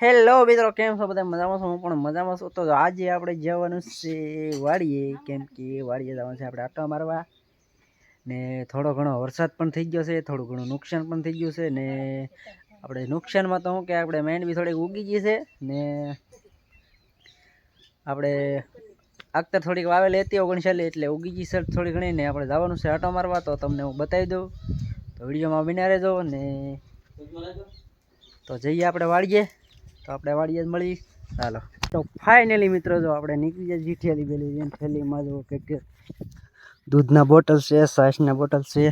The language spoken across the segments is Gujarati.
હેલો મિત્રો, કેમ છો બધા? મજામાં છો? હું પણ મજામાં છું. તો આજે આપણે જવાનું છે વાડીએ. કેમ કે વાડીએ જવાનું છે આપણે આટો મારવા. ને થોડો ઘણો વરસાદ પણ થઈ ગયો છે, થોડું ઘણું નુકસાન પણ થઈ ગયું છે, ને આપણે નુકસાનમાં તો શું કે આપણે માંડવી થોડીક ઉગી ગઈ છે, ને આપણે અખ્તર થોડીક વાવેલી હતી ઓગણસાલી એટલે ઉગી ગઈ છે થોડી ઘણી, ને આપણે જવાનું છે આટો મારવા. તો તમને હું બતાવી દઉં. તો વિડીયોમાં બિના રહેજો, ને તો જઈએ આપણે વાળીએ તો આપણે વાડીએ જ મળી. ચાલો તો ફાઇનલી મિત્રો જો આપણે નીકળી જાય જીઠેલી પેલી જેમ થેલીમાં જો કે દૂધના બોટલ છે સાસના બોટલ છે,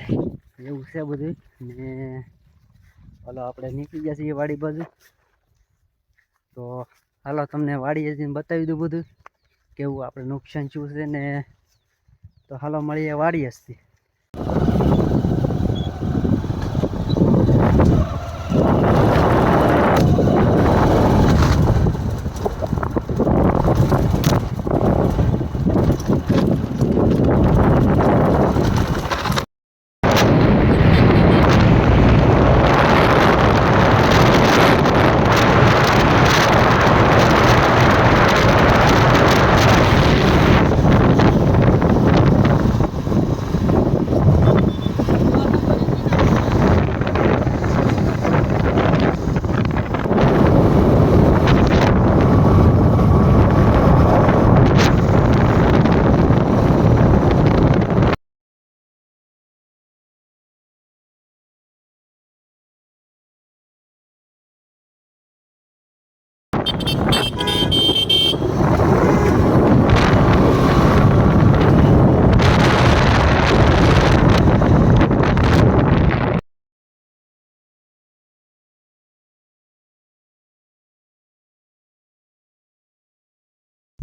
એવું છે બધું. ને હાલો આપણે નીકળી ગયા છીએ વાડી બાજુ. તો હાલો તમને વાડીએ જઈને બતાવી દઉં બધું કેવું આપણે નુકસાન શું છે ને. તો હાલો મળીએ વાડીએ જથી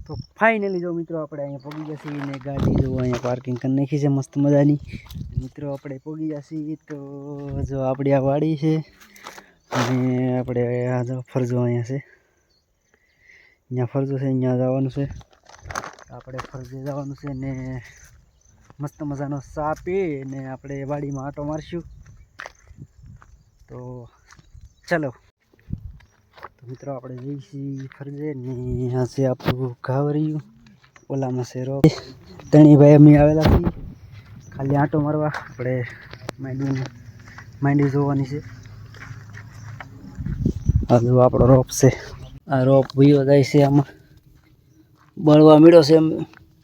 તો ફાઇનલી જો મિત્રો આપણે અહીંયા પહોંચી ગયા છીએ ને ગાડી જો અહીંયા પાર્કિંગ કરી નાખી છે મસ્ત મજાની. મિત્રો આપણે પગી ગયા છીએ તો જો આપણી આ વાડી છે અને આપણે આ જો ફરજો અહીંયા છે. અહીંયા ફરજો છે, અહીંયા જવાનું છે. આપણે ફરજે જવાનું છે ને મસ્ત મજાનો ચા પી ને આપણે વાડીમાં આટો મારશું. તો ચલો. તો મિત્રો આપણે જઈશી ફરજે ને આ છે આપણું ઘાવરિયું. ઓલામાં છે રો ધણીભાઈ અમે આવેલા છીએ. ખાલી આંટો મારવા. આપણે માંડવી માંડવી જોવાની છે. હજુ આપણો રોપ છે. આ રોપ ભૂયો જાય છે આમાં. બળવા મળ્યો છે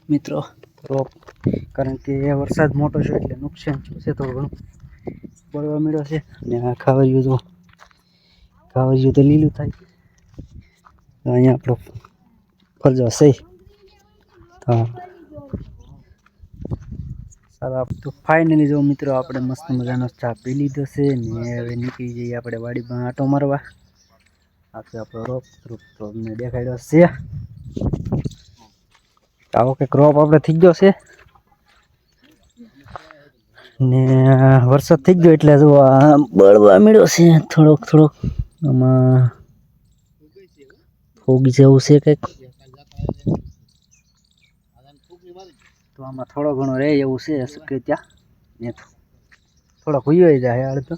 મિત્રો. રોપ. કારણ કે વરસાદ મોટો છે એટલે નુકસાન છે થોડું ઘણું. બળવા મળ્યો છે. અને આ ખાવરિયું તો ખાવરિયું તો લીલું થાય. તો અહીંયા આપણો ફરજો છે. તો ચાલો તો ફાઇનલી જો મિત્રો આપણે મસ્ત મજાનો ચા પી લીધો છે ને હવે નીકળી જઈએ આપણે વાડીમાં આટો મારવા. આપણે આપણો રોપ રૂપ તો અમને દેખાડ્યો છે. આવો કંઈક ક્રોપ આપણે થઈ ગયો છે. ને વરસાદ થઈ ગયો એટલે જો બળવા મળ્યો છે થોડોક થોડોક. આમાં ફોગી જેવું છે કંઈક તો આમાં થોડો ઘણો રહે એવું છે શક્ય ત્યાં ને થોડોક હુઈ જાય હાલ તો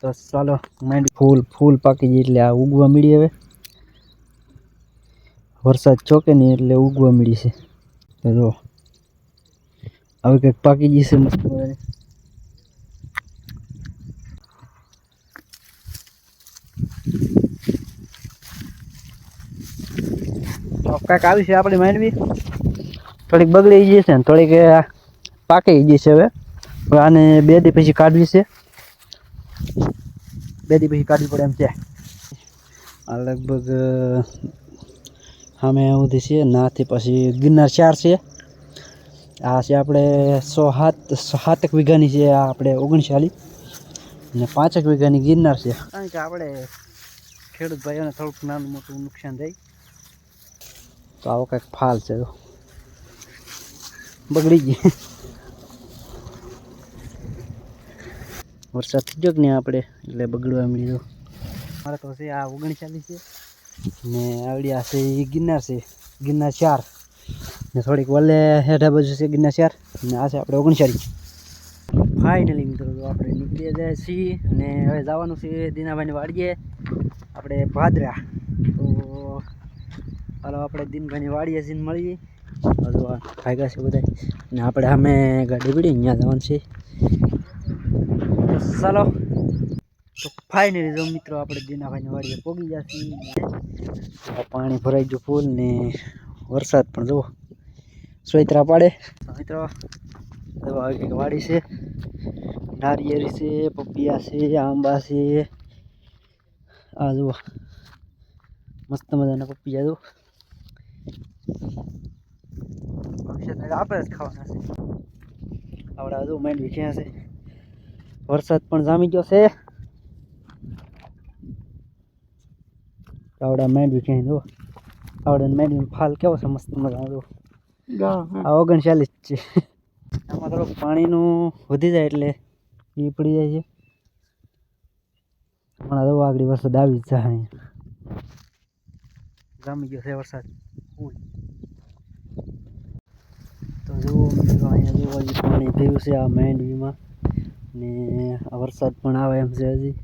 તો ચાલો માંડી ફૂલ ફૂલ પાકી જાય એટલે આ ઉગવા મળી હવે વરસાદ ચોકે નહીં એટલે ઉગવા મળી છે તો જો હવે કંઈક પાકી જશે મસ્ત મજાની. તો કાંઈક આવી છે આપણી માંડવી. થોડીક બગડી ગઈ છે ને, થોડીક પાકી ગઈ છે હવે. હવે આને બે દી પછી કાઢવી છે. બે દી પછી કાઢવી પડે એમ છે. આ લગભગ સામે સુધી છે નાથી પછી ગિરનાર ચાર છે. આ છે આપણે સો સાત સાતક વીઘાની છે આ આપણે ઓગણચાલીસ. અને પાંચેક વીઘાની ગિરનાર છે. કારણ કે આપણે ખેડૂત ભાઈઓને થોડુંક નાનું મોટું નુકસાન થાય. તો આવો કંઈક ફાલ છે. બગડી ગઈ. વરસાદ થઈ ગયો કે નહીં આપણે? એટલે બગડવા મળી જો. મારે તો છે આ ઓગણચાલીસ છે. ને આવડ્યા છે એ ગિરનાર છે, ગિરનાર ચાર. ને થોડીક વલ્લે હેઠા બાજુ છે ગિરનાર ચાર. ને આ છે આપણે ઓગણચાલીસ. ફાઇનલી મિત્રો તો આપણે નીકળી જાય છીએ. ને હવે જવાનું છે દીનાભાઈની વાડીએ. આપણે ભાદરા. તો હાલો, આપણે દિનભાઈની વાડીએ જઈને મળીએ. હજુ આ છે બધા. ને આપણે અમે ગાડી પડી, અહીંયા જવાનું છે. ચાલો. તો ફાઇનલી જો મિત્રો, આપણે દિનાભાઈની વાડીએ પોગી જશે પાણી ભરાઈ ગયું ફૂલ ને વરસાદ પણ જુઓ. સોયત્રા પાડે. મિત્રો વાડી છે. નારિયેળી છે, પપૈયા છે, આંબા છે. આ જુઓ. મસ્ત મજાના પપૈયા જુઓ. આપણે જ ખાવાના છે. આવડા હજુ માંડવી ક્યાં છે. વરસાદ પણ જામી ગયો છે. આવડા માંડવી ક્યાંય જુઓ આવડા માંડવી ફાલ કેવો છે મસ્ત મજાનો જુઓ આ ઓગણચાલીસ છે. આમાં થોડુંક પાણીનું વધી જાય એટલે એ પડી જાય છે. હમણાં તો આગળ વરસાદ આવી જ જાય અહીંયા. જામી ગયો છે વરસાદ. ફૂલ તો જુઓ મિત્રો, અહીંયા જુઓ હજી પાણી થયું છે આ માંડવીમાં ને આ વરસાદ પણ આવે એમ છે હજી.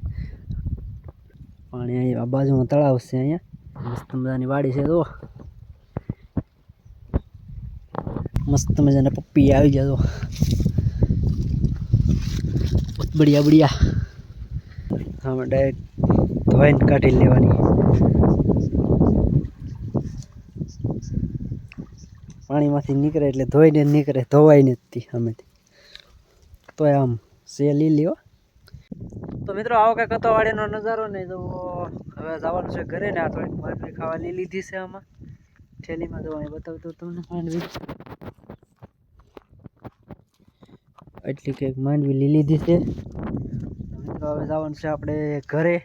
પાણી અહીં આ બાજુમાં તળાવ છે અહીંયા. મસ્ત મજાની વાડી છે, જુઓ. મસ્ત મજાના પપ્પી આવી ગયા તો બઢિયા બઢિયા. આમાં ડાયરેક્ટ ધોઈને કાઢી લેવાની. પાણીમાંથી નીકળે એટલે ધોઈને નીકળે, ધોવાય નથી અમેથી તોય આમ સે લીલી હો તો મિત્રો, આવો કઈ હતો વાડીનો નજારો ને તો હવે જવાનું છે ઘરે ને આ થોડીક માંડવી ખાવા લઈ લીધી છે આમાં. થેલીમાં તો બતાવતો તમને માંડવી. એટલી કંઈક માંડવી લઈ લીધી છે. મિત્રો, હવે જવાનું છે આપણે ઘરે.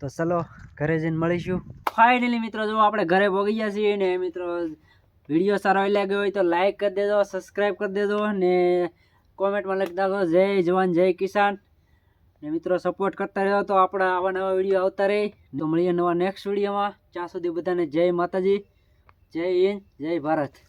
તો ચલો, ઘરે જઈને મળીશું. ફાઇનલી મિત્રો, જો આપણે ઘરે ભોગી ગયા છીએ ને, મિત્રો વીડિયો સારો લાગ્યો હોય તો લાઈક કરી દેજો સબસ્ક્રાઈબ કરી દેજો ને કોમેન્ટમાં લખી દેજો જય જવાન, જય કિસાન. ને મિત્રો સપોર્ટ કરતા રહ્યો તો આપણા આવા નવા વીડિયો આવતા રહે. તો મળીએ નવા નેક્સ્ટ વિડીયોમાં. ત્યાં સુધી બધાને જય માતાજી, જય હિન્દ, જય ભારત.